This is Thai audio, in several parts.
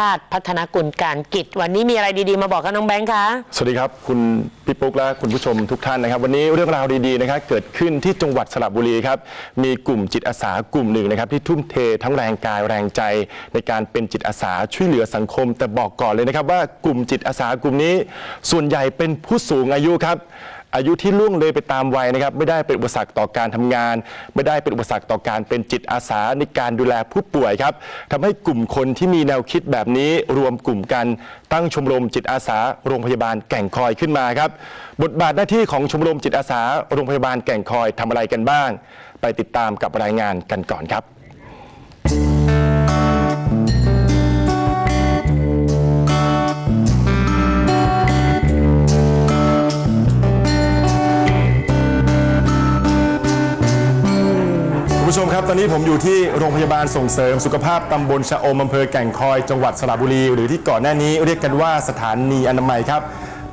ชาติพัฒนากุลการกิจ วันนี้มีอะไรดีๆ มาบอกกับน้องแบงค์คะ สวัสดีครับ คุณพี่ปุ๊กและคุณผู้ชมทุกท่านนะครับ วันนี้เรื่องราวดีๆนะครับเกิดขึ้นที่จังหวัดสระบุรีครับมีกลุ่มจิตอาสากลุ่มหนึ่งนะครับ ที่ทุ่มเททั้งแรงกายแรงใจในการเป็นจิตอาสาช่วยเหลือสังคม แต่บอกก่อนเลยนะครับว่ากลุ่มจิตอาสากลุ่มนี้ ส่วนใหญ่เป็นผู้สูงอายุครับ อายุที่ล่วงเลยไปตามวัยนะครับ ไม่ได้เป็นอุปสรรคต่อการทำงาน ไม่ได้เป็นอุปสรรคต่อการเป็นจิตอาสาในการดูแลผู้ป่วยครับทำให้กลุ่มคนที่มีแนวคิดแบบนี้รวมกลุ่มกัน ตั้งชมรมจิตอาสา โรงพยาบาลแก่งคอยขึ้นมาครับ บทบาทหน้าที่ของชมรมจิตอาสา โรงพยาบาลแก่งคอยทำอะไรกันบ้าง ไปติดตามกับรายงานกันก่อนครับ ผู้ชมครับ ตอนนี้ผมอยู่ที่โรงพยาบาลส่งเสริมสุขภาพตำบลชะอมอำเภอแก่งคอย จังหวัดสระบุรี หรือที่ก่อนหน้านี้เรียกกันว่าสถานีอนามัยครับ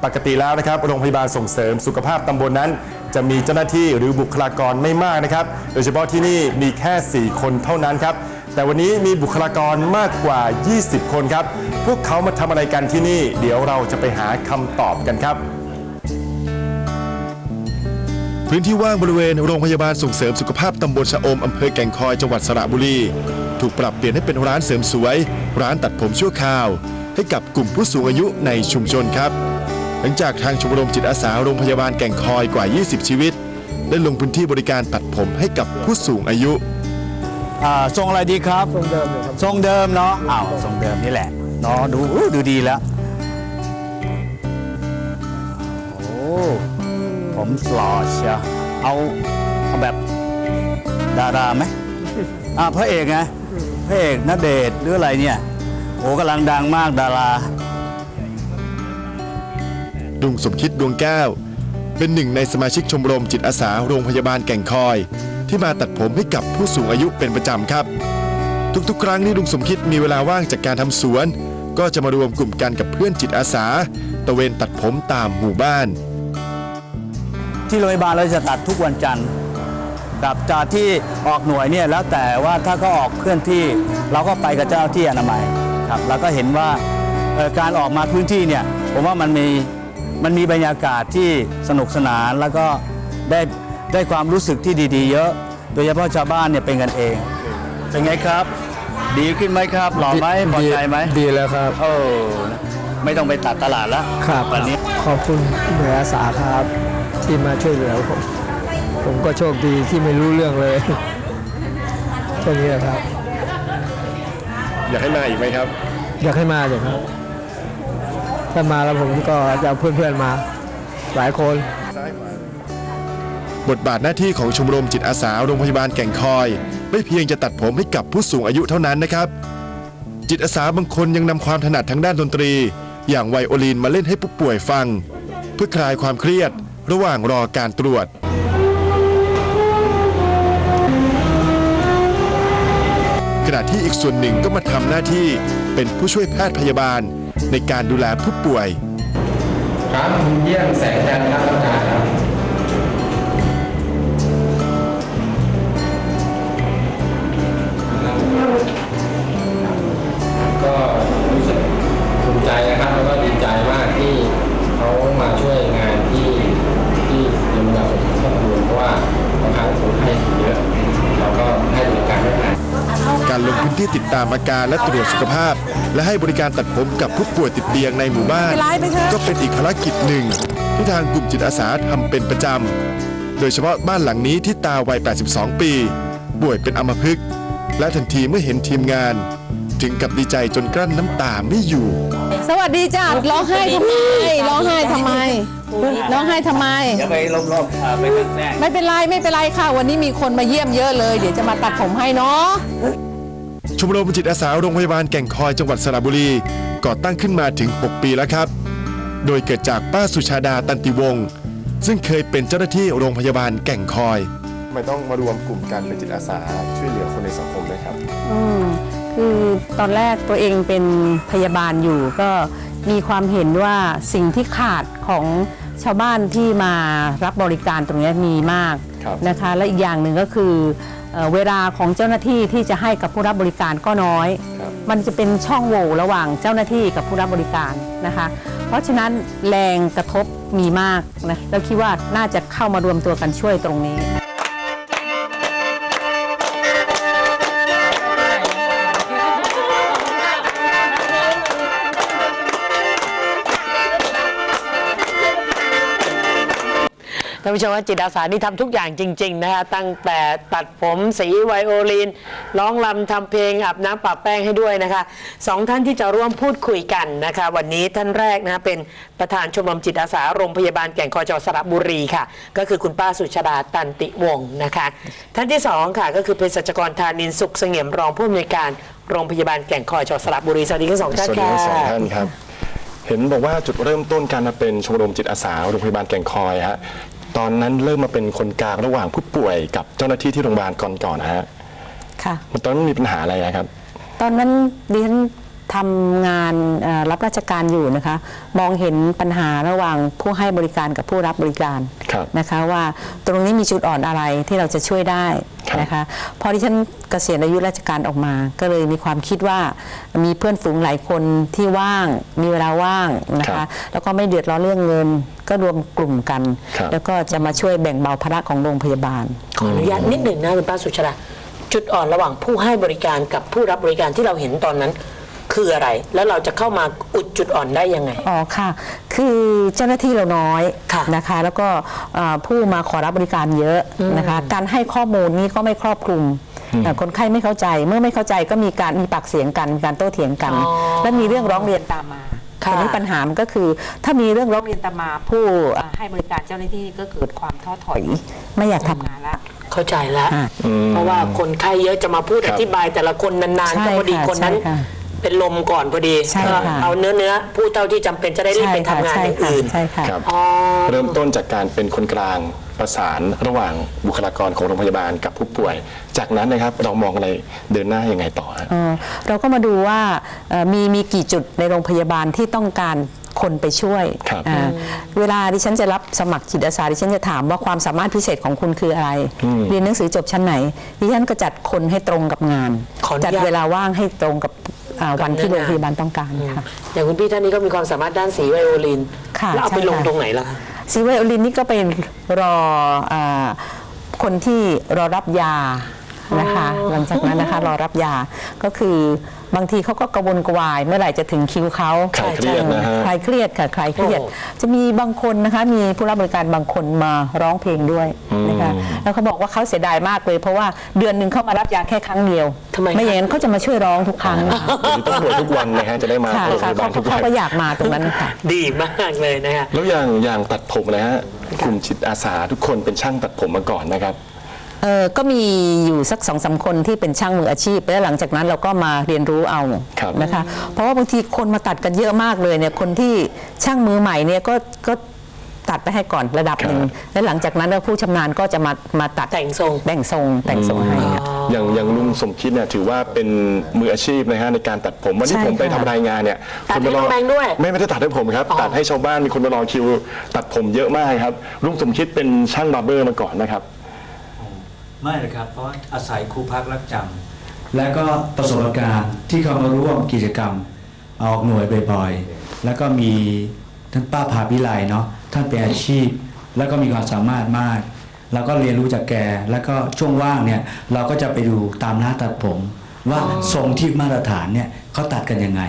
ปกติแล้วนะครับ โรงพยาบาลส่งเสริมสุขภาพตำบลนั้น จะมีเจ้าหน้าที่หรือบุคลากรไม่มากนะครับ โดยเฉพาะที่นี่มีแค่ 4 คนเท่านั้นครับ แต่วันนี้มีบุคลากรมากกว่า 20 คนครับ พวกเขามาทำอะไรกันที่นี่ เดี๋ยวเราจะไปหาคำตอบกันครับ พื้นที่ว่างบริเวณโรงพยาบาลส่งเสริมสุขภาพตำบลชะอมอำเภอแก่งคอยจังหวัดสระบุรี ถูกปรับเปลี่ยนให้เป็นร้านเสริมสวย ร้านตัดผมชั่วคราว ให้กับกลุ่มผู้สูงอายุในชุมชนครับ หลังจากทางชมรมจิตอาสาโรงพยาบาลแก่งคอยกว่า 20 ชีวิต ได้ลงพื้นที่บริการตัดผมให้กับผู้สูงอายุ อ่าทรงอะไรดีครับ ทรงเดิมทรงเดิมเนาะอ้าวทรงเดิมนี่แหละเนาะดูอู้ดูดีแล้วโอ้ ผมหล่อเชียวเอาเอาแบบดาราไหมอ่าพระเอกไงพระเอกนเดชน์หรืออะไรเนี่ยโอ้กำลังดังมากดาราดุงสมคิดดวงแก้ว เป็นหนึ่งในสมาชิกชมรมจิตอาสาโรงพยาบาลแก่งคอย ที่มาตัดผมให้กับผู้สูงอายุเป็นประจำครับ ทุกๆ ครั้งที่ลุงสมคิดมีเวลาว่างจากการทำสวน ก็จะมารวมกลุ่มกันกับเพื่อนจิตอาสาตะเวนตัดผมตามหมู่บ้าน ที่โรงพยาบาลเราจะตัดทุกวันจันทร์กับจากที่ออกหน่วยเนี่ยแล้วแต่ว่าถ้าเขาออกเคลื่อนที่เราก็ไปกับเจ้าหน้าที่อนามัยครับเราก็เห็นว่าเอ่อการออกมาพื้นที่เนี่ยผมว่ามันมีมันมีบรรยากาศที่สนุกสนานแล้วก็ได้ได้ความรู้สึกที่ดี ๆ เยอะ โดยเฉพาะชาวบ้านเนี่ยเป็นกันเองเป็นไงครับ ดีขึ้นไหมครับหล่อไหมพอใจไหมดีแล้วครับโอ้ ไม่ต้องไปตัดตลาดแล้วครับวันนี้ขอบคุณหน่วยอาสาครับ ที่มาช่วยเหลือผมผมก็โชคดีที่ไม่รู้เรื่องเลยแค่นี้แหละครับ อยากให้มาอีกไหมครับ อยากให้มาเลยครับ ถ้ามาแล้วผมก็จะเอาเพื่อนๆมา หลายคน บทบาทหน้าที่ของชมรมจิตอาสาโรงพยาบาลแก่งคอย ไม่เพียงจะตัดผมให้กับผู้สูงอายุเท่านั้นนะครับ จิตอาสาบางคนยังนำความถนัดทางด้านดนตรี อย่างไวโอลินมาเล่นให้ผู้ป่วยฟัง เพื่อคลายความเครียดระหว่างรอการตรวจ ขณะที่อีกส่วนหนึ่งก็มาทำหน้าที่เป็นผู้ช่วยแพทย์พยาบาลในการดูแลผู้ป่วย ครับคุณเยี่ยมแสงจันทร์ครับอาจารย์ครับก็ ใจนะครับ แล้วก็ดีใจมากที่เขามาช่วยงานที่ที่โรงพยาบาลสมทบทุนเพราะว่าบางครั้งคนไข้เยอะเราก็ให้บริการไม่ทันการลงพื้นที่ติดตามอาการและตรวจสุขภาพ และให้บริการตัดผมกับผู้ป่วยติดเตียงในหมู่บ้าน ก็เป็นอีกภารกิจหนึ่ง ที่ทางกลุ่มจิตอาสาทำเป็นประจำโดยเฉพาะบ้านหลังนี้ที่ตาวัย 82 ปี ป่วยเป็นอัมพฤกษ์และทันทีเมื่อเห็นทีมงาน ถึงกับดีใจจนกลั้นน้ำตาไม่อยู่ สวัสดีจ้าร้องไห้ทำไม ร้องไห้ทำไม ร้องไห้ทำไมอย่าไปลบๆอ่าไปข้างแรกไม่เป็นไรไม่เป็นไรค่ะ วันนี้มีคนมาเยี่ยมเยอะเลย เดี๋ยวจะมาตัดผมให้เนาะ ชมรมจิตอาสาโรงพยาบาลแก่งคอยจังหวัดสระบุรี ก่อตั้งขึ้นมาถึง 6 ปีแล้วครับ โดยเกิดจากป้าสุชาดาตันติวงศ์ซึ่งเคยเป็นเจ้าหน้าที่โรงพยาบาลแก่งคอย ทำไมต้องมารวมกลุ่มกันเป็นจิตอาสาช่วยเหลือคนในสังคมด้วยครับ อืม คือตอนแรกตัวเองเป็นพยาบาลอยู่ก็มีความเห็นว่าสิ่งที่ขาดของชาวบ้านที่มารับบริการตรงนี้มีมากครับนะคะ และอีกอย่างหนึ่งก็คือเอ่อเวลาของเจ้าหน้าที่ที่จะให้กับผู้รับบริการก็น้อยครับมันจะเป็นช่องโหว่ระหว่างเจ้าหน้าที่กับผู้รับบริการนะคะ เพราะฉะนั้นแรงกระทบมีมากนะแล้วคิดว่าน่าจะเข้ามารวมตัวกันช่วยตรงนี้ ท่านผู้ชมว่าจิตอาสานี่ทำทุกอย่างจริง ๆ นะคะตั้งแต่ตัดผมสีไวโอลินร้องรำทำเพลงอาบน้ำปะแป้งให้ด้วยนะคะสองท่านที่จะร่วมพูดคุยกันนะคะ วันนี้ท่านแรกนะะเป็นประธานชมรมจิตอาสาโรงพยาบาลแก่งคอยจังหวัดสระบุรีค่ะ ก็คือคุณป้าสุชาดาตันติวงศ์นะคะ ท่านที่สองค่ะก็คือเภสัชกรธานินสุขเสงี่ยมรองผู้อำนวยการโรงพยาบาลแก่งคอยจังหวัดสระบุรีสวัสดีทั้งสองท่านสวัสดีค่ะ ทั้งสองท่านครับ เห็นบอกว่าจุดเริ่มต้นการมาเป็นชมรมจิตอาสาโรงพยาบาลแก่งคอยฮะ ตอนนั้นเริ่มมาเป็นคนกลางระหว่างผู้ป่วยกับเจ้าหน้าที่ที่โรงพยาบาลก่อนก่อนๆนะฮะค่ะ มันตอนนั้นมีปัญหาอะไรอะครับ ตอนนั้นดิฉัน ทำงานเอ่อรับราชการอยู่นะคะ มองเห็นปัญหาระหว่างผู้ให้บริการกับผู้รับบริการครับนะคะว่าตรงนี้มีจุดอ่อนอะไรที่เราจะช่วยได้ครับนะคะพอที่ฉันเกษียณอายุราชการออกมา ก็เลยมีความคิดว่ามีเพื่อนฝูงหลายคนที่ว่าง มีเวลาว่างนะครัคะบแล้วก็ไม่เดือดร้อนเรื่องเงิน ก็รวมกลุ่มกันครับแล้วก็จะมาช่วยแบ่งเบาภาระของโรงพยาบาลขออนุญาตนิดหนึ่งนะคุณป้าสุชาดาจุดอ่อนระหว่างผู้ให้บริการกับผู้รับบริการที่เราเห็นตอนนั้น คืออะไร แล้วเราจะเข้ามาอุดจุดอ่อนได้ยังไง อ๋อค่ะ คือเจ้าหน้าที่เราน้อยค่ะนะคะ แล้วก็เอ่อผู้มาขอรับบริการเยอะนะคะ การให้ข้อมูลนี้ก็ไม่ครอบคลุมเอ่อคนไข้ไม่เข้าใจ เมื่อไม่เข้าใจก็มีการมีปากเสียงกันมีการโต้เถียงกัน อ๋อและมีเรื่องร้องเรียนตามมาค่ะ ทีนี้ปัญหามันก็คือ ถ้ามีเรื่องร้องเรียนตามมาผู้เอ่อให้บริการเจ้าหน้าที่ก็เกิดความท้อถอยไม่อยากทำงานละ เข้าใจแล้วอ่าเพราะว่าคนไข้เยอะจะมาพูดครัอบธิบายแต่ละคนนานๆใช่ก็พอดีค่ะคนนั้น ใช่ค่ะ เป็นลมก่อนพอดีใช่ก็ค่ะเอาเนื้อเนื้อๆพูดเท่าที่จำเป็นจะได้รีบไปค่ะทำงานใช่อย่างค่ะอื่น ใช่ค่ะ ครับอ๋อ เริ่มต้นจากการเป็นคนกลางประสานระหว่างบุคลากรของโรงพยาบาลกับผู้ป่วย จากนั้นนะครับเรามองอะไรเดินหน้ายังไงต่อฮะ เอ่อเราก็มาดูว่าเอ่อมีมีกี่จุดในโรงพยาบาลที่ต้องการคนไปช่วยครับอ่าเวลาดิฉันจะรับสมัครจิตอาสาดิฉันจะถามว่าความสามารถพิเศษของคุณคืออะไรเรียนหนังสือจบชั้นไหนดิฉันก็จัดคนให้ตรงกับงาน ขออนุญาต จัดเวลาว่างให้ตรงกับ อ่าวันที่กับโรเนื้องานพยาบาลต้องการค่ะ อย่างคุณพี่ท่านนี้ก็มีความสามารถด้านสีไวโอลินค่ะแล้วเอาไปใช่ลงค่ะ ตรงไหนล่ะคะ ซีไวโอลินนี่ก็เป็นรออาคนที่รอรับยานะคะ หลังจากนั้นนะคะรอรับยาก็คือ บางทีเขาก็กระวนกระวาย เมื่อไหร่จะถึงคิวเขาคลายเครียดนะฮะ คลายเครียดค่ะคลายเครียดโอ้จะมีบางคนนะคะ มีผู้รับบริการบางคนมาร้องเพลงด้วยนะคะแล้วเขาบอกว่าเขาเสียดายมากเลย เพราะว่าเดือนหนึ่งเขามารับยาแค่ครั้งเดียวทำไมคะ ไม่อย่างนั้นเขาจะมาช่วยร้องทุกครั้งเดี๋ยวนี้ต้องตรวจทุกวันนะฮะจะได้มาค่ะโรงพค่ะยาบาเขาลทุกวัเขานก็อยากมาตรงนั้นค่ะ ดีมากเลยนะคะ แล้วอย่างอย่างตัดผมนะฮะกลุ่มจิตอาสาทุกคนเป็นช่างตัดผมมาก่อนนะครับ เออก็มีอยู่สักสองสาคนที่เป็นช่างมืออาชีพ แล้วหลังจากนั้นเราก็มาเรียนรู้เอาครับนะคะ เพราะว่าบางทีคนมาตัดกันเยอะมากเลยเนี่ยคนที่ช่างมือใหม่เนี่ยก็ก็ตัดไปให้ก่อนระดับหนึ่งแล้วหลังจากนั้นผู้ชำนาญก็จะมามาตัดแต่งทรงแต่งทรงแต่งทรงให้ค่ะอย่างอย่างลุงสมคิดเนี่ยถือว่าเป็นมืออาชีพนะฮะในการตัดผมวันที่ใช่ผมไปค่ะทำรายงานเนี่ยตัดให้มารอน้องแบงค์ด้วยไม่ไม่ได้ตัดให้ผมครับอ๋อตัดให้ชาวบ้านมีคนมารอคิว ตัดผมเยอะมากครับลุงสมคิดเป็นช่างบาร์เบอร์มาก่อนนะครับ ไม่เลยครับ เพราะอาศัยครูพักรักจำและก็ประสบการณ์ที่เขามาร่วมกิจกรรมออกหน่วยบ่อยๆ แล้วก็มีท่านป้าภาพิไลเนาะท่านเป็นอาชีพ แล้วก็มีความสามารถมากเราก็เรียนรู้จากแก แล้วก็ช่วงว่างเนี่ยเราก็จะไปดูตามร้านตัดผม ว่าทรงที่มาตรฐานเนี่ยเขาตัดกันยังไง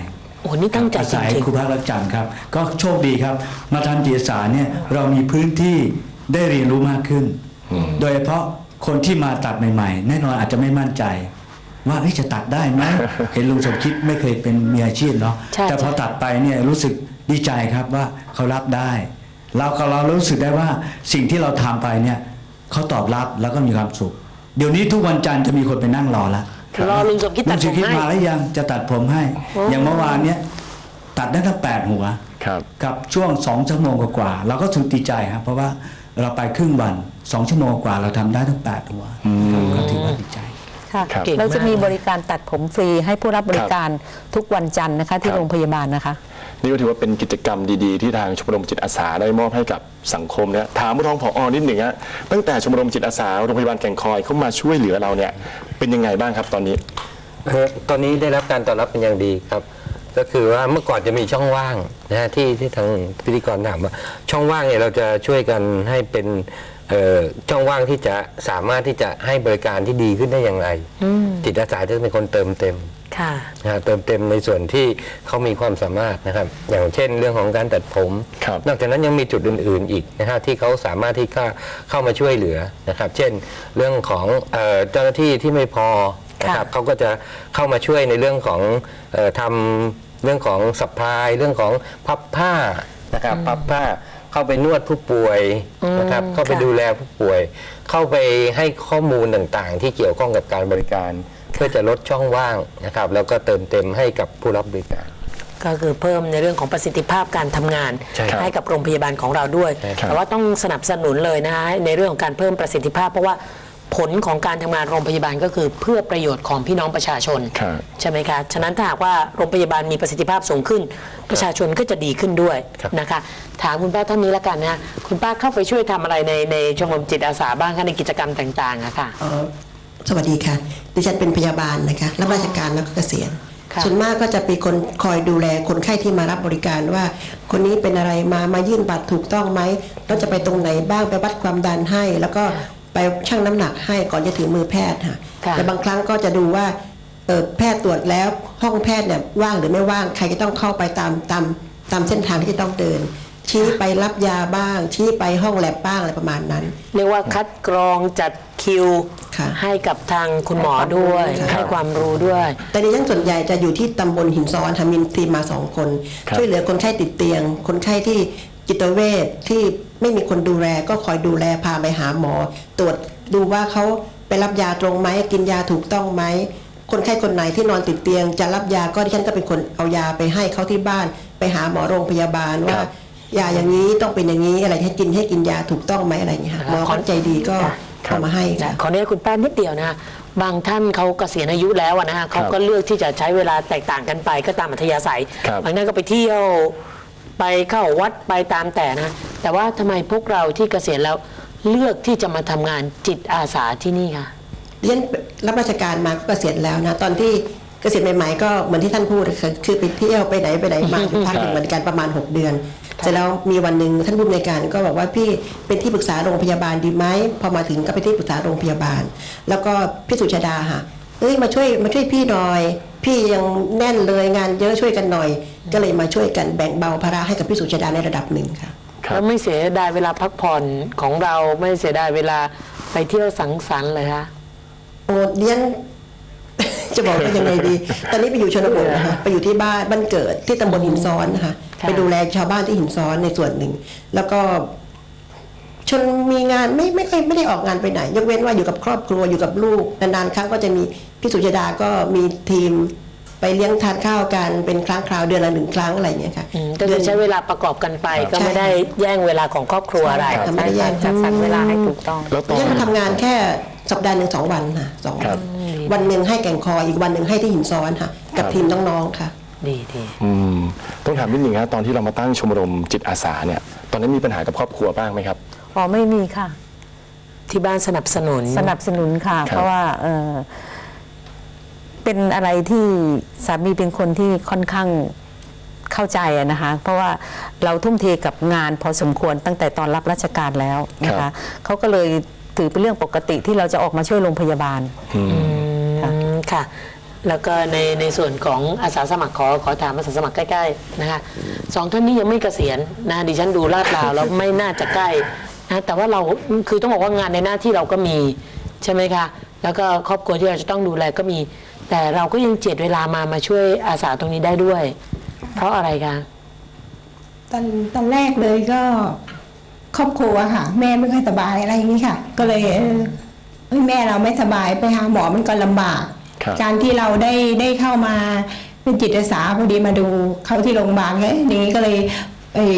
โอ้นี่ตั้งใจอาจศัยริงครูพักรักจำครับ ก็โชคดีครับ มาทำจิตอาสาเนี่ยเรามีพื้นที่ได้เรียนรู้มากขึ้น โดยเฉพาะ คนที่มาตัดใหม่ๆ แน่นอนอาจจะไม่มั่นใจ ว่าเฮ้ยจะตัดได้ไหมเห็นลุงสมคิดไม่เคยเป็นมีอาชีพเนาะใช่แต่พอตัดไปเนี่ยรู้สึกดีใจครับว่าเขารับได้เราก็เรารู้สึกได้ว่าสิ่งที่เราทำไปเนี่ยเขาตอบรับแล้วก็มีความสุข เดี๋ยวนี้ทุกวันจันทร์จะมีคนไปนั่งรอแล้วๆรอลุงสมคิดตัดลุงผสมมคิดให้ มาแล้วยังจะตัดผมให้ อย่างเมื่อวานเนี้ยตัดได้ทั้งแปดหัว ครับ กับช่วงสองชั่วโมงกว่าๆเราก็สุดดีใจครับเพราะว่า เราไปครึ่งวันสองชั่วโมงกว่าเราทำได้ทั้งแปดหัวก็ถือว่าดีใจ ค่ะครับเราจะมีบริการตัดผมฟรีให้ผู้รับบริการทุกวันจันทร์นะคะ ที่ครับโรงพยาบาลนะคะ นี่ก็ถือว่าเป็นกิจกรรมดีๆ ที่ทางชมรมจิตอาสาได้มอบให้กับสังคมเนี่ยถามรองผอนิดหนึ่งฮะตั้งแต่ชมรมจิตอาสาโรงพยาบาลแก่งคอยเข้ามาช่วยเหลือเราเนี่ยเป็นยังไงบ้างครับตอนนี้ เอ่อตอนนี้ได้รับการตอบรับเป็นอย่างดีครับ ก็คือว่าเมื่อก่อนจะมีช่องว่างนะฮะที่ที่ทางพิธีกรถามว่าช่องว่างเนี่ยเราจะช่วยกันให้เป็นเอ่อช่องว่างที่จะสามารถที่จะให้บริการที่ดีขึ้นได้อย่างไรจิตอาสาจะเป็นคนเติมเต็ม ค่ะ นะฮะเติมเต็มในส่วนที่เขามีความสามารถนะครับ อย่างเช่นเรื่องของการตัดผม ครับ นอกจากนั้นยังมีจุดอื่น ๆ อีกนะฮะที่เขาสามารถที่เข้าเข้ามาช่วยเหลือนะครับ เช่นเรื่องของเอ่อเจ้าหน้าที่ที่ไม่พอนะครับเขาก็จะเข้ามาช่วยในเรื่องของเออทำ เรื่องของสัพพลาย เรื่องของพับผ้านะครับพับผ้าเข้าไปนวดผู้ป่วยนะครับ เข้าไปค่ะดูแลผู้ป่วย เข้าไปให้ข้อมูลต่างๆ ที่เกี่ยวข้องกับการบริการ เพื่อจะลดช่องว่างนะครับ แล้วก็เติมเต็มให้กับผู้รับบริการก็คือเพิ่มในเรื่องของประสิทธิภาพการทำงานใช่ครับให้กับโรงพยาบาลของเราด้วยใช่ครับแต่ว่าต้องสนับสนุนเลยนะคะในเรื่องของการเพิ่มประสิทธิภาพเพราะว่า ผลของการทำงานโรงพยาบาลก็คือเพื่อประโยชน์ของพี่น้องประชาชนครับใช่ไหมคะ ฉะนั้นถ้าหากว่าโรงพยาบาลมีประสิทธิภาพสูงขึ้น ประชาชนก็จะดีขึ้นด้วยครับนะคะ ถามคุณป้าท่านนี้ละกันนะคุณป้าเข้าไปช่วยทำอะไรในในชมรมจิตอาสาบ้างคะในกิจกรรมต่างๆอะค่ะเอ่อสวัสดีค่ะ ดิฉันเป็นพยาบาลนะคะรับราชการแล้วก็เกษียณค่ะส่วนมากก็จะเป็นคนคอยดูแลคนไข้ที่มารับบริการว่า คนนี้เป็นอะไรมามายื่นบัตรถูกต้องไหมเราจะไปตรงไหนบ้างไปวัดความดันให้ แล้วก็ ไปชั่งน้ำหนักให้ก่อนจะถึงมือแพทย์ค่ะค่ะแต่บางครั้งก็จะดูว่าเอ่อแพทย์ตรวจแล้วห้องแพทย์เนี่ยว่างหรือไม่ว่างใครจะต้องเข้าไปตามตามตามเส้นทางที่จะต้องเดิน ชี้ไปรับยาบ้าง ชี้ไปห้องแลบบ้างอะไรประมาณนั้น เรียกว่าคัดกรองจัดคิวค่ะให้กับทางคุณหมอด้วยให้ความรู้ด้วย แต่ดิฉันส่วนใหญ่จะอยู่ที่ตำบลหินซ้อนทำมินทีมมาสองคนครับช่วยเหลือคนไข้ติดเตียง คนไข้ที่จิตเวชที่ ไม่มีคนดูแลก็คอยดูแลพาไปหาหมอ ตรวจดูว่าเขาไปรับยาตรงไหมกินยาถูกต้องไหมคนไข้คนไหนที่นอนติดเตียง จะรับยาก็ดิฉันก็เป็นคนเอายาไปให้เขาที่บ้าน ไปหาหมอโรงพยาบาลว่าครับยาอย่างนี้ต้องเป็นอย่างนี้อะไรให้กินให้กินยาถูกต้องไหมอะไรอย่างเงี้ยค่ะหมอเขาใจดีก็ครับเอามาให้นะค่ะขออนุญาตคุณป้านิดเดียวนะบางท่านเขาเกษียณอายุแล้วอะนะฮะเขาก็เลือกที่จะใช้เวลาแตกต่างกันไปก็ตามอัธยาศัยครับบางท่านก็ไปเที่ยว ไปเข้าวัดไปตามแต่นะ แต่ว่าทำไมพวกเราที่เกษียณแล้วเลือกที่จะมาทำงานจิตอาสาที่นี่คะดิฉันรับราชการมาก็เกษียณแล้วนะ ตอนที่เกษียณใหม่ๆก็เหมือนที่ท่านพูดคือคือไปเที่ยวไปไหนไปไหนมาอยู่พักหนึ่งเหมือนกันประมาณ 6 เดือนเสร็จแล้วมีวันหนึ่งท่านผู้อำนวยการก็บอกว่าพี่เป็นที่ปรึกษาโรงพยาบาลดีไหมพอมาถึงก็ไปนที่ปรึกษาโรงพยาบาล แล้วก็พี่สุชาดาค่ะเอ้ยมาช่วยมาช่วยพี่หน่อย พี่ยังแน่นเลยงานเยอะช่วยกันหน่อย ก็เลยมาช่วยกันแบ่งเบาภาระให้กับพี่สุชาดาในระดับหนึ่งค่ะ ครับ แล้วไม่เสียดายเวลาพักผ่อนของเราไม่เสียดายเวลาไปเที่ยวสังสรรค์เลยคะโอ้เดียนจะบอกว่ายังไงดี ตอนนี้ไปอยู่ชนบทนะคะไปอยู่ที่บ้านบ้านเกิดที่ตำบลหินซ้อนนะคะค่ะไปดูแลชาวบ้านที่หินซ้อนในส่วนหนึ่ง แล้วก็ ชนมีงานไม่ไม่ค่อยไม่ได้ออกงานไปไหน ยกเว้นว่าอยู่กับครอบครัวอยู่กับลูกนานๆครั้งก็จะมีพี่สุจดาก็มีทีม ไปเลี้ยงทานข้าวกันเป็นครั้งคราวเดือนละหนึ่งครั้งอะไรอย่างเงี้ยค่ะ อืมก็คือใช้เวลาประกอบกันไป ก็ไม่ได้แย่งเวลาของครอบครัวอะไรใช่ค่ะไม่ได้แย่ง จัดสรรเวลาให้ถูกต้อง แล้วตอน เรียกมาทำงานแค่สัปดาห์หนึ่งสองวันค่ะสองครัวับนวันหนึ่งให้แก่งคอยอีกวันหนึ่งให้ที่หินซ้อนค่ะ กับครับทีมน้องๆค่ะ ดีดีอืมต้องถามนิดหนึ่งครับตอนที่เรามาตั้งชมรมจิตอาสาเนี่ยตอนนั้นมีปัญหากับครอบครัวบ้างไหมครับ อ๋อไม่มีค่ะ ที่บ้านสนับสนุน สนับสนุนค่ะ ครับเพราะว่าเอ่อ เป็นอะไรที่สามีเป็นคนที่ค่อนข้างเข้าใจอะนะคะ เพราะว่าเราทุ่มเทกับงานพอสมควรตั้งแต่ตอนรับราชการแล้วนะครัคะบเขาก็เลยถือเป็นเรื่องปกติที่เราจะออกมาช่วยโรงพยาบาลอืมค่ะ แล้วก็ในในส่วนของอาสาสมัครขอขอถามอาสาสมัครใกล้ๆนะคะสองท่านนี้ยังไม่เกษียณนะดิฉันดูลาดราวแล้วไม่น่าจะใกล้นะแต่ว่าเราคือต้องบอกว่างานในหน้าที่เราก็มีใช่ไหมคะแล้วก็ครอบครัวที่เราจะต้องดูแลก็มี แต่เราก็ยังเจ็ดเวลามามาช่วยอาสาตรงนี้ได้ด้วย เพราะอะไรคะตอนตอนแรกเลยก็ครอบครัวค่ะ แม่ไม่ค่อยสบายอะไรอย่างนี้ค่ะ ก็เลยเออเอ้ยแม่เราไม่สบายไปหาหมอมันก็ลำบาก ครับ การที่เราได้ได้เข้ามาเป็นจิตอาสาพอดีมาดูเขาที่โรงพยาบาลก็เอ๊ะอย่างนี้ก็เลยเอย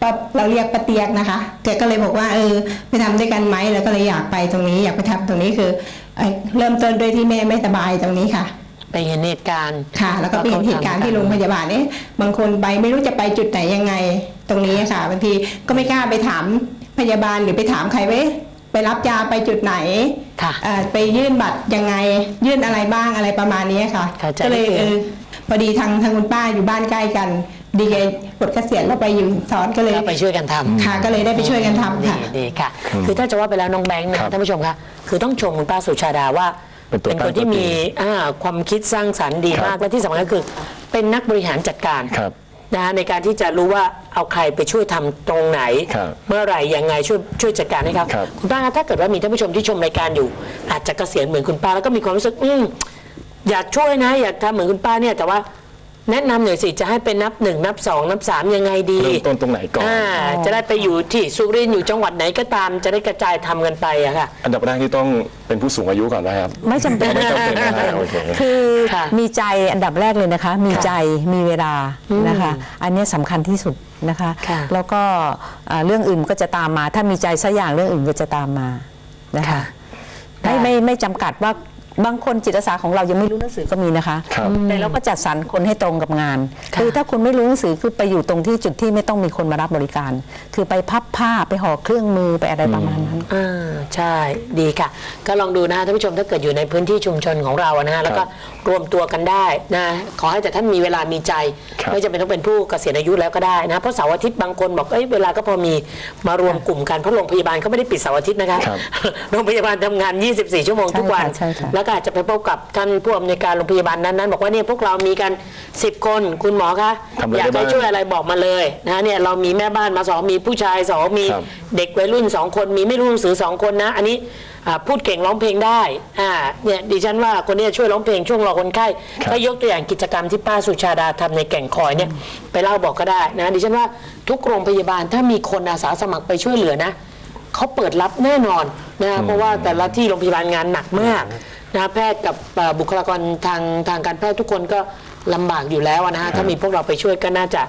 ป้าเราเรียกป้าเตียกนะคะแกก็เลยบอกว่าเออไปทำด้วยกันไหมแล้วก็เลยอยากไปตรงนี้ อยากไปทำตรงนี้คือ เอ่อเริ่มต้นด้วยที่แม่ไม่สบายตรงนี้ค่ะ ไปเห็นเหตุการณ์ค่ะ แล้วก็ไปเห็นเหตุการณ์ที่โรงพยาบาลเนี่ยบางคนไปไม่รู้จะไปจุดไหนยังไง ตรงนี้ค่ะบางทีก็ไม่กล้าไปถามพยาบาลหรือไปถามใครว่าเอ๊ะไปรับยาไปจุดไหนค่ะ เอ่อไปยื่นบัตรยังไง ยื่นอะไรบ้างอะไรประมาณนี้ค่ะเข้าใจก็เลยเลยเออพอดีทางทางคุณป้าอยู่บ้านใกล้กัน ดีแกปลดเกษียณแล้วไปอยู่สอนก็เลยก็ไปช่วยกันทำค่ะก็เลยได้ไปช่วยกันทำดีค่ะดีค่ะ คือถ้าจะว่าไปแล้วน้องแบงค์นะครับท่านผู้ชมคะคือต้องชมคุณป้าสุชาดาว่าเป็นตัวคนที่ตั้งตัวตีมีอ่าความคิดสร้างสรรค์ดีครับมากและที่สำคัญก็คือเป็นนักบริหารจัดการครับนะฮะในการที่จะรู้ว่าเอาใครไปช่วยทำตรงไหนครับเมื่อไหร่ยังไงช่วยช่วยจัดการให้เขาครับคุณป้าคะถ้าเกิดว่ามีท่านผู้ชมที่ชมรายการอยู่ อาจจะเกษียณเหมือนคุณป้าแล้วก็มีความรู้สึกอืมอยากช่วยนะ อยากทำเหมือนคุณป้าเนี่ยแต่ว่า แนะนำหน่อยสิจะให้เป็นนับหนึ่งนับสองนับสามยังไงดีเริ่มต้นตรงไหนก่อน อ่าจะได้ไปอยู่ที่สุรินทร์อยู่จังหวัดไหนก็ตาม จะได้กระจายทำกันไปอะค่ะ อันดับแรกที่ต้องเป็นผู้สูงอายุก่อนนะครับ ไม่จำเป็นไม่จำเป็นนะฮะโอเค คือค่ะ มีใจอันดับแรกเลยนะคะ มีใจมีเวลานะคะ อันเนี้ยสำคัญที่สุดนะคะ ค่ะแล้วก็อ่าเรื่องอื่นก็จะตามมา ถ้ามีใจสักอย่างเรื่องอื่นก็จะตามมานะคะ ค่ะ ไม่ไม่ไม่จำกัดว่า บางคนจิตอาสาของเรายังไม่รู้หนังสือก็มีนะคะครับแต่เราก็จัดสรรคนให้ตรงกับงานค่ะคือถ้าคุณไม่รู้หนังสือคือไปอยู่ตรงที่จุดที่ไม่ต้องมีคนมารับบริการ คือไปพับผ้าไปห่อเครื่องมือไปอะไรประมาณนั้น อ่าใช่ดีค่ะ ก็ลองดูนะท่านผู้ชมถ้าเกิดอยู่ในพื้นที่ชุมชนของเราอะนะฮะแล้วก็ รวมตัวกันได้นะขอให้แต่ท่านมีเวลามีใจ ครับ ไม่จำเป็นต้องเป็นผู้เกษียณอายุแล้วก็ได้นะเพราะเสาร์อาทิตย์บางคนบอกเอ้ยเวลาก็พอมีมารวมกลุ่มกันเพราะโรงพยาบาลเขาไม่ได้ปิดเสาร์อาทิตย์นะคะครับ โรงพยาบาลทำงาน 24 ชั่วโมงทุกวัน ใช่ค่ะใช่ค่ะ แล้วก็อาจจะไปพบกับท่านผู้อำนวยการโรงพยาบาลนั้นๆบอกว่าเนี่ยพวกเรามีกัน 10 คนคุณหมอคะทำอะไรอยากได้ให้บ้างช่วยอะไรบอกมาเลยนะเนี่ยเรามีแม่บ้านมาสองมีผู้ชายสองมีครับ เด็กวัยรุ่นสองคนมีไม่รู้หนังสือสองคนนะ อันนี้อ่าพูดเก่งร้องเพลงได้อ่าเนี่ยดิฉันว่าคนนี้ช่วยร้องเพลงช่วงรอคนไข้ครับก็ยกตัวอย่างกิจกรรมที่ป้าสุชาดาทำในแก่งคอยเนี่ยไปเล่าบอกก็ได้นะดิฉันว่าทุกโรงพยาบาลถ้ามีคนอาสาสมัครไปช่วยเหลือนะเขาเปิดรับแน่นอนนะเพราะว่าแต่ละที่โรงพยาบาลงานหนักมากนะแพทย์กับอ่าบุคลากรทางทางการแพทย์ทุกคนก็ลำบากอยู่แล้วนะฮะถ้ามีพวกเราไปช่วยก็น่าจะ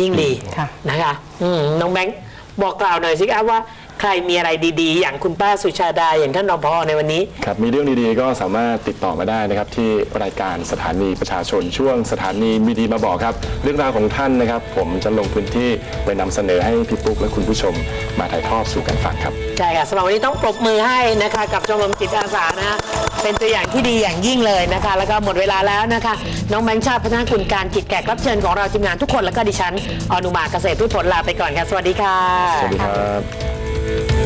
ยิ่งดีค่ะนะคะอืมน้องแบงค์ บอกกล่าวหน่อยสิครับว่า ใครมีอะไรดีๆ อย่างคุณป้าสุชาดาอย่างท่านรองพอในวันนี้ ครับ มีเรื่องดีๆ ก็สามารถติดต่อมาได้นะครับ ที่รายการสถานีประชาชนช่วงสถานีมีดีมาบอกครับ เรื่องราวของท่านนะครับ ผมจะลงพื้นที่ไปนำเสนอให้พี่ปุ๊กและคุณผู้ชม มาถ่ายทอดสู่กันฟังครับ ใช่ค่ะสำหรับวันนี้ต้องปรบมือให้นะคะ กับชมรมจิตอาสานะฮะเป็นตัวอย่างที่ดีอย่างยิ่งเลยนะคะ แล้วก็หมดเวลาแล้วนะคะ น้องแบงค์ชาติพัฒนาคุณการกิจแขกรับเชิญของเราทีมงานทุกคนแล้วก็ดิฉันอนุมาเกษตรพืชผลลาไปก่อนค่ะสวัสดีค่ะ สวัสดีครับ หา